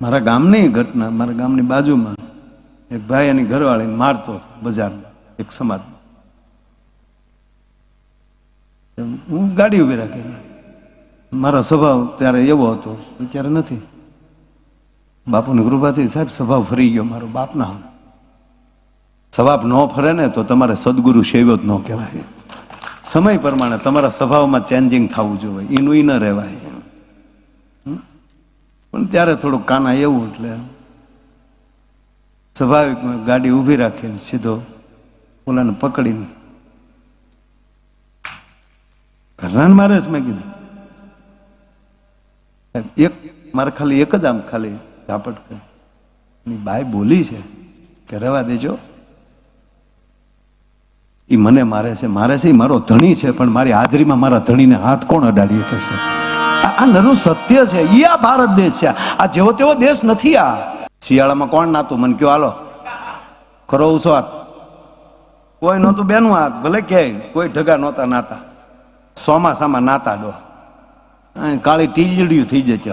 મારા ગામની ઘટના, મારા ગામની બાજુમાં એક ભાઈ એની ઘરવાળીને મારતો હતો બજારમાં, એક સમાજ હું ગાડી ઊભી રાખી. મારો સ્વભાવ ત્યારે એવો હતો, અત્યારે નથી. બાપુની કૃપાથી સાહેબ સ્વભાવ ફરી ગયો મારો બાપના સ્વભાવ ન ફરે ને તો તમારે સદગુરુ સેવ્યો જ ન કહેવાય. સમય પ્રમાણે તમારા સ્વભાવમાં ચેન્જિંગ થવું જોઈએ એનું ન રહેવાય? પણ ત્યારે થોડુંક કાના એવું એટલે સ્વાભાવિક ગાડી ઊભી રાખીને સીધો ઓલાને પકડીને ઘરનાને મારે જ મેં કીધું એક મારે ખાલી એક જ આમ ખાલી ઝાપટ કરી. બાઈ બોલી છે કે રહેવા દેજો. એ મને મારે છે મારે છે મારો ધણી છે, પણ મારી હાજરીમાં મારા ધણીને હાથ કોણ અડાડી છે આ નરું સત્ય છે. એ આ ભારત દેશ છે. આ જેવો તેવો દેશ નથી આ. શિયાળામાં કોણ નાતું? મને કયો, હાલો. ખરો ઉસવાત કોઈ નહોતું બેનું આ, ભલે ક્યાંય. કોઈ ઢગા નહોતા નાતા. ચોમાસામાં નાતા ડો. કાળી ટીજડ્યું થઈ જશે.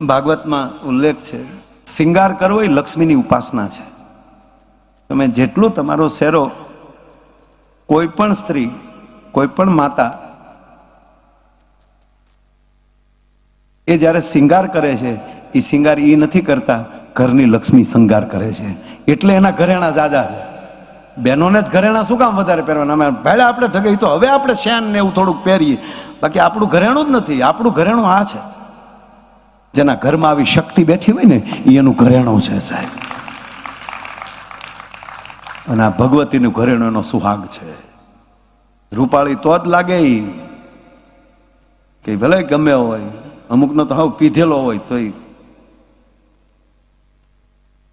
ભાગવતમાં ઉલ્લેખ છે, શિંગાર કરવો એ લક્ષ્મીની ઉપાસના છે. તમે જેટલું તમારો શેરો કોઈ પણ સ્ત્રી કોઈ પણ માતા એ જ્યારે શિંગાર કરે છે, એ શિંગાર એ નથી કરતા, ઘરની લક્ષ્મી શૃંગાર કરે છે. એટલે એના ઘરેણા જાદા છે. બહેનોને જ ઘરેણા શું કામ વધારે પહેરવાના? અમે ભેળા આપણે ઠગાઈ તો હવે આપણે શેન ને એવું થોડુંક પહેરીએ. બાકી આપણું ઘરેણું જ નથી, આપણું ઘરેણું આ છે. જેના ઘરમાં આવી શક્તિ બેઠી હોય ને એ એનું ઘરેણું છે સાહેબ. અને આ ભગવતીનું ઘરેણું એનો સુહાગ છે. રૂપાળી તો જ લાગે કે ભલે ગમે હોય, અમુકનો તો હાવ પીધેલો હોય તોય.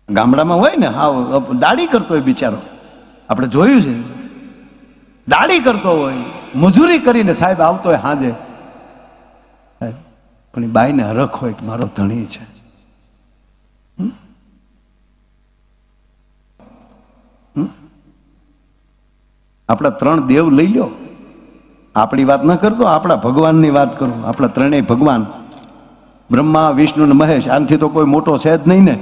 ગામડામાં હોય ને હાવ દાડી કરતો હોય બિચારો. આપણે જોયું છે. દાડી કરતો હોય, મજૂરી કરીને સાહેબ આવતો હોય હાજે. પણ એ બાઈને હરખ હોય કે મારો ધણી છે. આપણા ત્રણ દેવ લઈ લો. આપણી વાત ન કરતો, આપણા ભગવાનની વાત કરું. આપણા ત્રણેય ભગવાન. બ્રહ્મા, વિષ્ણુ ને મહેશ, આનથી તો કોઈ મોટો છે જ નહીં ને.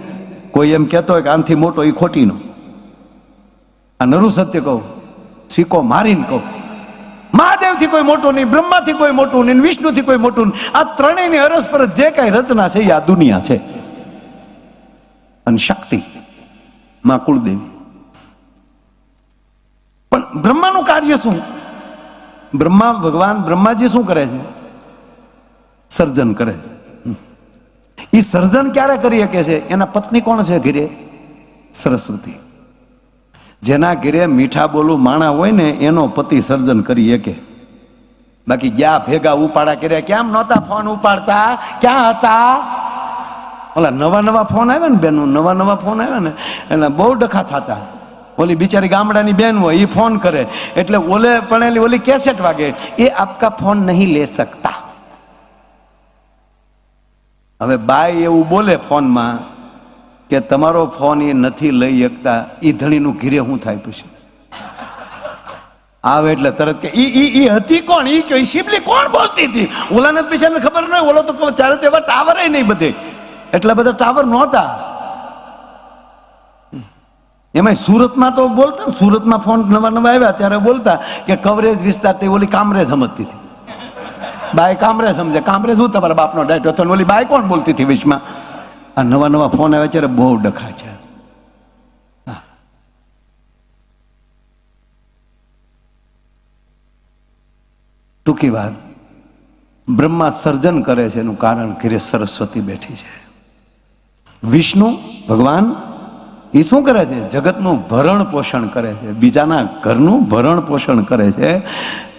કોઈ એમ કહેતો હોય કે આનથી મોટો એ ખોટીનો. આ નરું સત્ય કહું. સિક્કો મારીને કહું. મહાદેવથી કોઈ મોટું નહીં, બ્રહ્માથી કોઈ મોટું નહીં વિષ્ણુથી કોઈ મોટું નહીં. આ ત્રણેયની અરસપરસ જે કાંઈ રચના છે એ આ દુનિયા છે. અને શક્તિ, માં કુળદેવી. બ્રહ્માનું કાર્ય શું? બ્રહ્મા, ભગવાન બ્રહ્માજી શું કરે છે? સર્જન કરે છે. એ સર્જન ક્યારે કરી શકે છે? એના પત્ની કોણ છે ઘીરે? સરસ્વતી. જેના ઘીરે મીઠા બોલું માણા હોય ને, એનો પતિ સર્જન કરી શકે. બાકી ગયા ભેગા ઉપાડા કર્યા. કેમ નહોતા ફોન ઉપાડતા? ક્યાં હતા? ઓલા નવા નવા ફોન આવ્યા ને બેનું? નવા નવા ફોન આવ્યા ને? એના બહુ ડખા થતા. ઓલી બિચારી ગામડાની બેન હોય એ ફોન કરે. એટલે ઓલે પડેલી ઓલી કેસેટ વાગે. એ આપકા ફોન નહીં લે શકતા હવે બાઈ એવું બોલે ફોનમાં કે તમારો ફોન એ નથી લઈ શકતા. એ ધણીનું ઘીરે શું થાય પછી આવે એટલે તરત કે, ઈ ઈ ઈ હતી કોણ? ઈ કે શિબલી કોણ બોલતી હતી? ઓલાને પીછાને ખબર ન હોય, ઓલો તો ત્યારે તો એવા ટાવર નહીં બધે. એટલા બધા ટાવર નહોતા. એમાં સુરતમાં તો બોલતા ને, સુરતમાં ફોન નવા નવા આવ્યા, ત્યારે બોલતા કે કવરેજ વિસ્તાર તે ઓલી કામરેજ સમજતી હતી. બાય કામરેજ સમજે. કામરેજ હું તમારા બાપનો ડાયટો હતો ઓલી બાય કોણ બોલતી હતી વિશમાં આ નવા નવા ફોન આવ્યા ત્યારે બહુ ડખા છે. ટૂંકી વાત, બ્રહ્મા સર્જન કરે છે એનું કારણ કે સરસ્વતી બેઠી છે. વિષ્ણુ, ભગવાન એ શું કરે છે? જગતનું ભરણ પોષણ કરે છે. બીજાના ઘરનું ભરણ પોષણ કરે છે.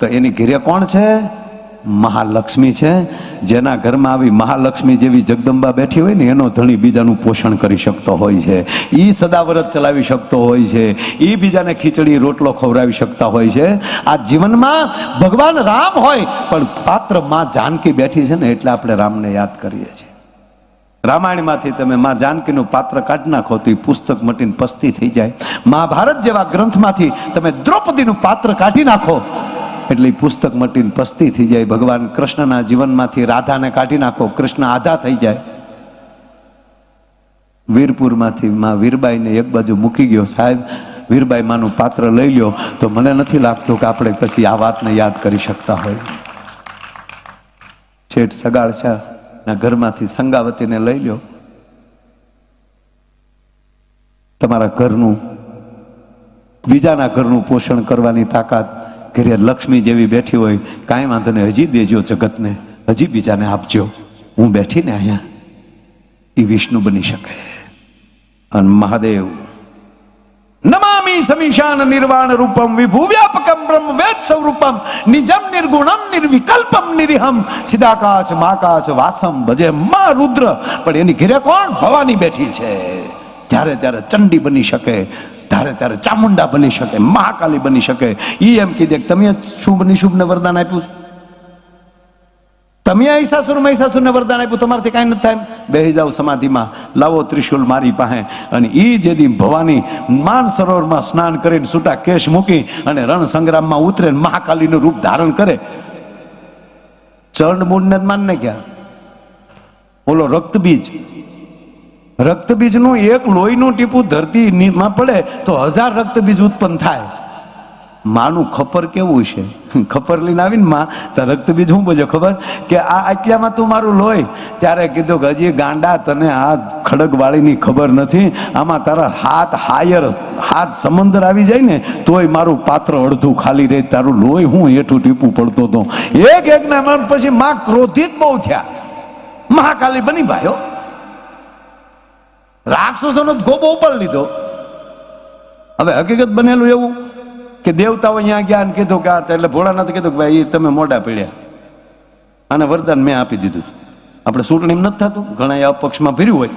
તો એની ઘેરે કોણ છે? મહાલક્ષ્મી છે. જેના ઘરમાં આવી મહાલક્ષ્મી જેવી જગદંબા બેઠી હોય ને, એનો ધણી બીજાનું પોષણ કરી શકતો હોય છે. એ સદાવ્રત ચલાવી શકતો હોય છે. એ બીજાને ખીચડી, રોટલો ખવડાવી શકતા હોય છે. આ જીવનમાં ભગવાન રામ હોય, પણ પાત્રમાં જાનકી બેઠી છે ને, એટલે આપણે રામને યાદ કરીએ છીએ. રામાયણમાંથી તમે મા જાનકીનું પાત્ર કાઢી નાખો, તો એ પુસ્તક મટીને પસ્તી થઈ જાય. મહાભારત જેવા ગ્રંથમાંથી તમે દ્રૌપદીનું પાત્ર કાઢી નાખો. એટલે પુસ્તક મટીને પસ્તી થઈ જાય. ભગવાન કૃષ્ણના જીવનમાંથી રાધાને કાઢી નાખો. કૃષ્ણ આધા થઈ જાય. વીરપુરમાંથી મા વીરબાઈને એક બાજુ મૂકી ગયો, સાહેબ, વીરબાઈ માનું પાત્ર લઈ લ્યો. તો મને નથી લાગતું કે આપણે પછી આ વાતને યાદ કરી શકતા હોય. શેઠ સગાળ છે. ના ઘરમાંથી સંગાવતીને લઈ લ્યો. તમારા ઘરનું, બીજાના ઘરનું પોષણ કરવાની તાકાત ઘરે લક્ષ્મી જેવી બેઠી હોય, કાંઈ વાંધો નહીં, હજી દેજો જગતને, હજી બીજાને આપજો. હું બેઠીને અહીંયા એ વિષ્ણુ બની શકે. અને મહાદેવ નમામી સમીશાન નિર્વાણ રૂપમ વિભુ વ્યાપકમ બ્રહ્મ વેદ સ્વરૂપમ નિજમ નિર્ગુણમ નિર્વિકલ્પમ નિરિહમ સિદાકાશ મહાકાશ વાસમ ભજે મા રુદ્ર પણ એની ઘેરે કોણ? ભવાની બેઠી છે। ત્યારે ત્યારે ચંડી બની શકે, ત્યારે ત્યારે ચામુંડા બની શકે, મહાકાલી બની શકે। એ એમ કીધે તમે શુભ નિશુભને વરદાન આપ્યું છે? તમે અહીસાસુર ઈસાસુર મહિષાસુરને વરદાન આપ્યું, તમારાથી કાંઈ નથી થાય. બેહી જાઓ સમાધિમાં, લાવો ત્રિશુલ મારી પાસે અને એ જેદી ભવાની માન સરોવરમાં સ્નાન કરીને છૂટા કેશ મૂકી અને રણ સંગ્રામમાં ઉતરે મહાકાલીનું રૂપ ધારણ કરે. ચરણ મૂળને જ માનને ક્યાં ઓલો રક્તબીજ. રક્તબીજનું એક લોહીનું ટીપું ધરતીમાં પડે તો હજાર રક્તબીજ ઉત્પન્ન થાય. માનું ખપર કેવું છે? ખપર લઈને આવીને માં તો રક્તબીજ શું બોલ્યો ખબર? કે આ આટલામાં તું મારું લોહી. ત્યારે કીધું કે હજી ગાંડા તને આ ખડગવાળીની ખબર નથી. આમાં તારા હાથ હાયર, હાથ સમંદર આવી જાય ને, તોય મારું પાત્ર અડધું ખાલી રહે. તારું લોહી હું હેઠું ટીપું પડતો હતો. એક એક ના મન પછી માં ક્રોધિત બહુ થયા. મહાકાલી બની ભાઈઓ. રાક્ષસોનો ગોબો ઉપર લીધો. હવે હકીકત બનેલું એવું? કે દેવતાઓ અહીંયા ગયા અને કીધું કે આ એટલે ભોળાનાથ કીધું કે ભાઈ તમે મોઢા પીડ્યા. આને વરદાન મેં આપી દીધું આપણે ચૂંટણી નથી થતું ઘણા અપક્ષમાં ફર્યું હોય.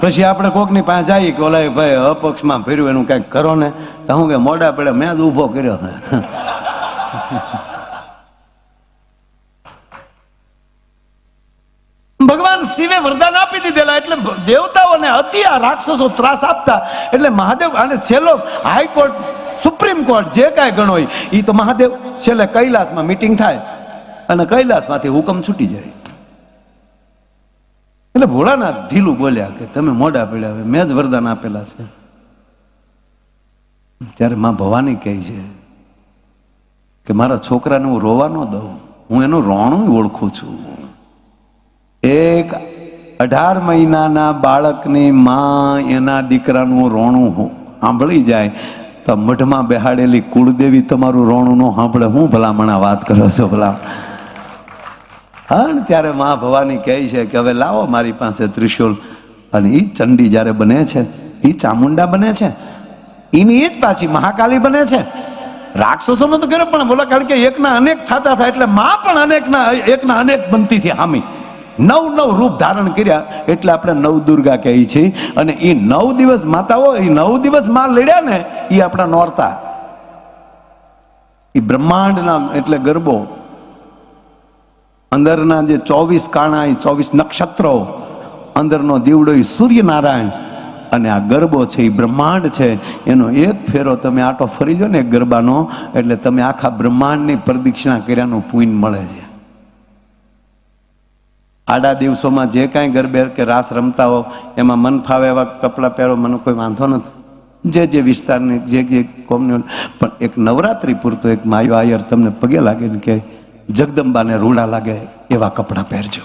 પછી આપણે કોકની પાસે જઈએ કે ઓલા ભાઈ અપક્ષમાં ફર્યું એનું કાંઈક કરો ને તો હું કે મોઢા પડે મેં જ ઊભો કર્યો. ભગવાન શિવે વરદાન આપી દીધેલા એટલે દેવતાઓને અતિ રાક્ષસો ત્રાસ આપતા. એટલે મહાદેવ અને છેલ્લો હાઈકોર્ટ સુપ્રીમ કોર્ટ જે કાંઈ ગણો એ તો મહાદેવ છેલ્લે કૈલાસમાં મિટિંગ થાય અને કૈલાસમાંથી હુકમ છૂટી જાય. એટલે ભોળાનાથ ઢીલું બોલ્યા કે તમે મોડા પડ્યા મેં જ વરદાન આપેલા છે. ત્યારે માં ભવાની કહે છે કે મારા છોકરાને હું રોવા ન દઉં, હું એનું રોણું ઓળખું છું. એક અઢાર મહિનાના બાળકની માં એના દીકરાનું રોણું સાંભળી જાય, તો મઢમાં બેહાડેલી કુળદેવી તમારું રોણું ન સાંભળે. હું ભલામણા વાત કરો છો ભલા. હા, ને ત્યારે મા ભવાની કહે છે કે હવે લાવો મારી પાસે ત્રિશુલ અને એ ચંડી જ્યારે બને છે એ ચામુંડા બને છે એની એ જ પાછી મહાકાલી બને છે. રાક્ષસોનો તો કર્યો પણ બોલા કારણ કે એકના અનેક થતા થાય એટલે મા પણ અનેકના, એકના અનેક બનતી હતી હામી. નવ નવ રૂપ ધારણ કર્યા એટલે આપણે નવ દુર્ગા કહીએ છીએ અને એ નવ દિવસ માતાઓ એ નવ દિવસમાં લડ્યા ને એ આપણા નોરતા. એ બ્રહ્માંડના એટલે ગરબો. અંદરના જે ચોવીસ કાણા એ ચોવીસ નક્ષત્રો, અંદરનો દીવડો એ સૂર્યનારાયણ. અને આ ગરબો છે એ બ્રહ્માંડ છે. એનો એક ફેરો તમે આટો ફરી જો ને ગરબાનો, એટલે તમે આખા બ્રહ્માંડની પ્રદક્ષિણા કર્યાનું પુણ્ય મળે છે. આડા દિવસોમાં જે કાંઈ ગરબે કે રાસ રમતા હો, એમાં મન ફાવે એવા કપડાં પહેરો, મને કોઈ વાંધો નથી. જે જે વિસ્તારની જે જે કોમની પણ એક નવરાત્રિ પૂરતો એક માયો આયર તમને પગે લાગે ને કે જગદંબાને રૂડા લાગે એવા કપડાં પહેરજો.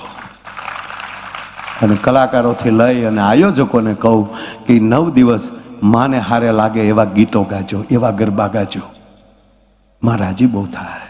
અને કલાકારોથી લઈ અને આયોજકોને કહું કે નવ દિવસ માને હારે લાગે એવા ગીતો ગાજો, એવા ગરબા ગાજો. માં રાજી બહુ થાય.